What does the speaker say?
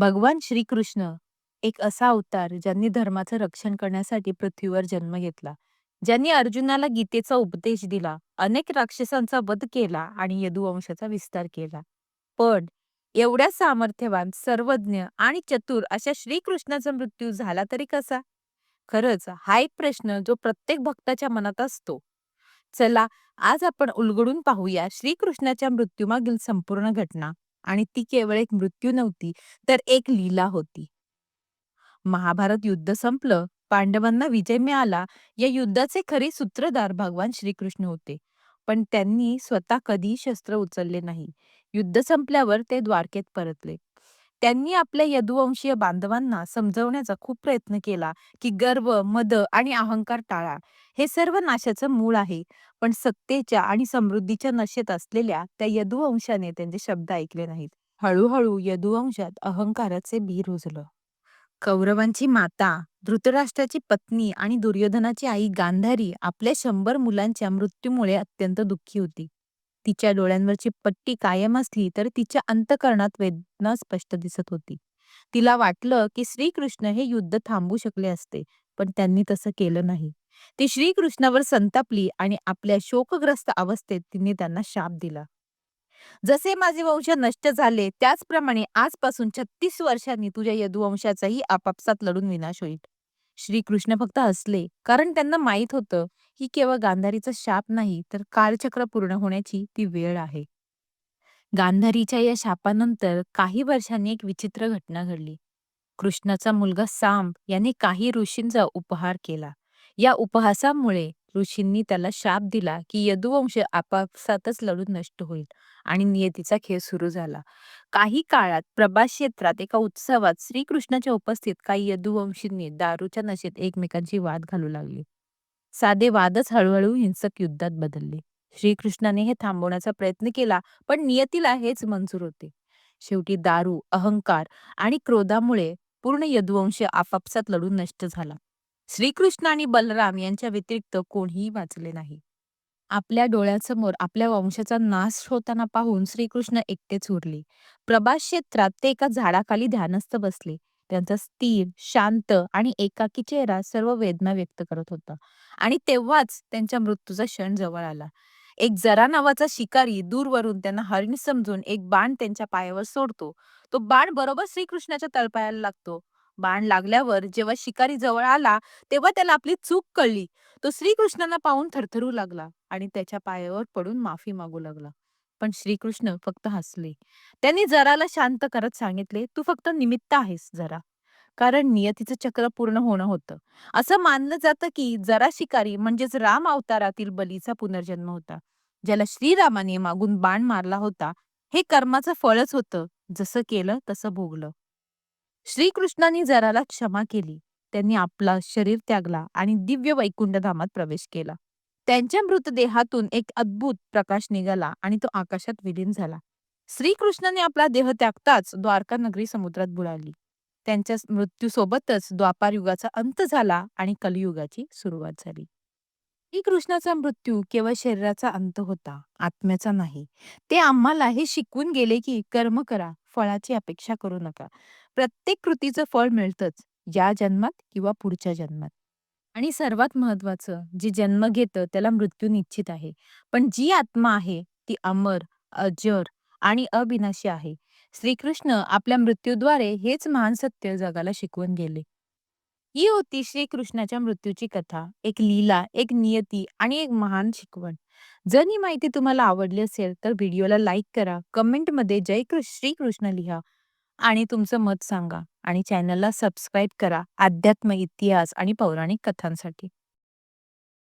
भगवान श्रीकृष्ण एक असा अवतार ज्यांनी धर्माचं रक्षण करण्यासाठी पृथ्वीवर जन्म घेतला. ज्यांनी अर्जुनाला गीतेचा उपदेश दिला, अनेक राक्षसांचा वध केला आणि यदुवंशाचा विस्तार केला. पण एवढ्या सामर्थ्यवान, सर्वज्ञ आणि चतुर अशा श्रीकृष्णाचा मृत्यू झाला तरी कसा? खरंच हा एक प्रश्न जो प्रत्येक भक्ताच्या मनात असतो. चला आज आपण उलगडून पाहूया श्रीकृष्णाच्या मृत्यूमागील संपूर्ण घटना आणि ती केवळ एक मृत्यू नव्हती, तर एक लीला होती. महाभारत युद्ध संपलं, पांडवांना विजय मिळाला. या युद्धाचे खरे सूत्रधार भगवान श्रीकृष्ण होते. पण त्यांनी स्वतः कधीही शस्त्र उचलले नाही. युद्ध संपल्यावर ते द्वारकेत परतले. त्यांनी आपल्या यदुवंशीय बांधवांना समजवण्याचा खूप प्रयत्न केला, की गर्व, मद आणि अहंकार टाळा. हे सर्व नाशाचं मूळ आहे. पण सत्तेच्या आणि समृद्धीच्या नशेत असलेल्या त्या यदुवंशाने त्यांचे शब्द ऐकले नाहीत. हळूहळू यदुवंशात अहंकाराचे बी रुजलं. कौरवांची माता, धृतराष्ट्राची पत्नी आणि दुर्योधनाची आई गांधारी आपल्या शंभर मुलांच्या मृत्यूमुळे अत्यंत दुःखी होती. तिच्या डोळ्यांवरची पट्टी कायम असली तर तिच्या अंतःकरणात वेदना स्पष्ट दिसत होती. तिला वाटलं की श्रीकृष्ण हे युद्ध थांबू शकले असते, पण त्यांनी तसं केलं नाही. ती श्रीकृष्णावर संतापली आणि आपल्या शोकग्रस्त अवस्थेत तिने त्यांना शाप दिला. जसे माझे वंश नष्ट झाले त्याचप्रमाणे आजपासून छत्तीस वर्षांनी तुझ्या यदुवंशाचाही आपापसात लढून विनाश होईल. श्रीकृष्ण फक्त हसले, कारण त्यांना माहीत होतं ही केवळ गांधारीचा शाप नाही, तर कालचक्र पूर्ण होण्याची ती वेळ आहे. गांधारीच्या या शापानंतर काही वर्षांनी एक विचित्र घटना घडली. कृष्णाचा मुलगा सांब याने काही ऋषींचा उपहार केला. या उपहासामुळे ऋषींनी त्याला शाप दिला की यदुवंश आपापसातच लढून नष्ट होईल आणि नियतीचा खेळ सुरू झाला. काही काळात प्रभास क्षेत्रात एका उत्सवात श्रीकृष्णाच्या उपस्थित काही यदुवंशींनी दारूच्या नशेत एकमेकांची वाद घालू लागली साधे वादच हळूहळू हिंसक युद्धात बदलले. श्रीकृष्णाने हे थांबवण्याचा प्रयत्न केला, पण नियतीला हेच मंजूर होते. शेवटी दारू, अहंकार आणि क्रोधामुळे पूर्ण यदुवंश आपापसात लढून नष्ट झाला. श्रीकृष्ण आणि बलराम यांच्या व्यतिरिक्त कोणीही वाचले नाही. आपल्या डोळ्यासमोर आपल्या वंशाचा नाश होताना पाहून श्रीकृष्ण एकटेच उरले. प्रभास क्षेत्रात ते एका झाडाखाली ध्यानस्थ बसले. त्यांचा स्थिर, शांत आणि एकाकी चेहरा सर्व वेदना व्यक्त करत होता. आणि तेव्हाच त्यांच्या मृत्यूचा क्षण जवळ आला. एक जरा नावाचा शिकारी दूरवरून त्यांना हरिण समजून एक बाण त्यांच्या पायावर सोडतो. तो बाण बरोबर श्रीकृष्णाच्या तळपायाला लागतो. बाण लागल्यावर जेव्हा शिकारी जवळ आला, तेव्हा त्याला आपली चूक कळली. तो श्रीकृष्णाला पाहून थरथरू लागला आणि त्याच्या पायावर पडून माफी मागू लागला. पण श्रीकृष्ण फक्त हसले. त्यांनी जराला शांत करत सांगितले, "तू फक्त निमित्त आहेस जरा." कारण नियतीचं चक्र पूर्ण होणं होतं. असं मानलं जातं की जरा शिकारी म्हणजेच राम अवतारातील बलीचा पुनर्जन्म होता. ज्याला श्रीरामाने मागून बाण मारला होता. हे कर्माचं फळच होतं. जसं केलं तसं भोगलं. श्रीकृष्णांनी जराला क्षमा केली. त्यांनी आपला शरीर त्यागला आणि दिव्य वैकुंठधामात प्रवेश केला. त्यांच्या मृतदेहातून एक अद्भुत प्रकाश निघाला आणि तो आकाशात विलीन झाला. श्रीकृष्णाने आपला देह त्यागताच द्वारका नगरी समुद्रात बुडाली. त्यांच्या मृत्यूसोबतच द्वापार युगाचा अंत झाला आणि कलियुगाची सुरुवात झाली. श्रीकृष्णाचा मृत्यू केवळ शरीराचा अंत होता, आत्म्याचा नाही. ते आम्हाला हे शिकवून गेले की कर्म करा, फळाची अपेक्षा करू नका. प्रत्येक कृतीचं फळ मिळतंच, या जन्मात किंवा पुढच्या जन्मात. आणि सर्वात महत्वाचं, जे जन्म घेतं त्याला मृत्यू निश्चित आहे. पण जी आत्मा आहे ती अमर, अजर आणि अविनाशी आहे. श्रीकृष्ण आपल्या मृत्यूद्वारे हेच महान सत्य जगाला शिकवून गेले. ही होती श्रीकृष्णाच्या मृत्यूची कथा. एक लीला, एक नियती आणि एक महान शिकवण. जर ही माहिती तुम्हाला आवडली असेल तर व्हिडिओला लाईक करा, कमेंटमध्ये जय कृ श्रीकृष्ण लिहा आणि तुमचं मत सांगा आणि चॅनलला सबस्क्राईब करा अध्यात्म, इतिहास आणि पौराणिक कथांसाठी.